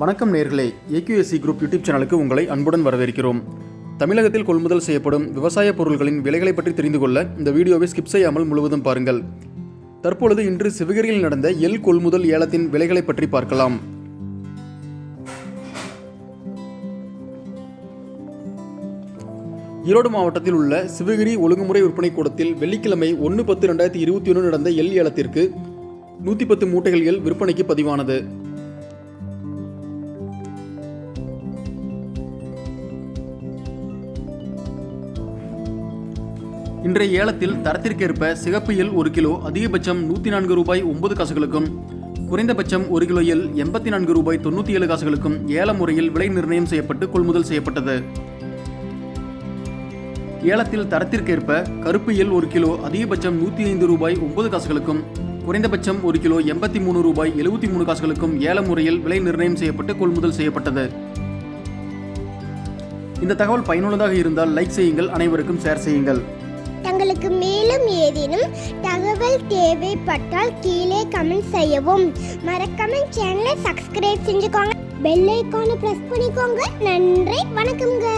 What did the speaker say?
வணக்கம் நேர்களே. AQSC group YouTube சேனலுக்கு உங்களை அன்புடன் வரவேற்கிறோம். தமிழகத்தில் கொள்முதல் செய்யப்படும் விவசாய பொருட்களின் விலைகளை பற்றி தெரிந்து கொள்ள இந்த வீடியோவை ஸ்கிப் செய்யாமல் முழுவதும் பாருங்கள். தற்பொழுது இன்று சிவகிரியில் நடந்த எல் கொள்முதல் ஏலத்தின் விலைகளை பற்றி பார்க்கலாம். ஈரோடு மாவட்டத்தில் உள்ள சிவகிரி ஒழுங்குமுறை விற்பனை கூடத்தில் வெள்ளிக்கிழமை ஒன்று பத்து ரெண்டாயிரத்தி இருபத்தி ஒன்று நடந்த எல் ஏலத்திற்கு நூற்றி பத்து மூட்டைகள் எல் விற்பனைக்கு பதிவானது. இன்றைய ஏலத்தில் தரத்திற்கேற்ப சிகப்பு எல் ஒரு கிலோ அதிகபட்சம் நூற்றி நான்கு ரூபாய் ஒன்பது காசுகளுக்கும் குறைந்தபட்சம் ஒரு கிலோ எல் எண்பத்தி நான்கு ரூபாய் தொண்ணூற்றி ஏழு காசுகளுக்கும் ஏல முறையில் விலை நிர்ணயம் செய்யப்பட்டு கொள்முதல் செய்யப்பட்டது. ஏலத்தில் தரத்திற்கேற்ப கருப்பு எல் ஒரு கிலோ அதிகபட்சம் நூற்றி ஐந்து ரூபாய் ஒன்பது காசுகளுக்கும் குறைந்தபட்சம் ஒரு கிலோ எண்பத்தி மூணு ரூபாய் எழுபத்தி மூணு காசுகளுக்கும் ஏல முறையில் விலை நிர்ணயம் செய்யப்பட்டு கொள்முதல் செய்யப்பட்டது. இந்த தகவல் பயனுள்ளதாக இருந்தால் லைக் செய்யுங்கள் அனைவருக்கும் ஷேர் செய்யுங்கள். உங்களுக்கு மேலும் ஏதேனும் தகவல் தேவைப்பட்டால் கீழே கமெண்ட் செய்யவும். மறக்காம சேனலை சப்ஸ்கிரைப் செஞ்சுக்கோங்க. பெல் ஐக்கானை பிரஸ் பண்ணிக்கோங்க. நன்றி. வணக்கம்ங்க.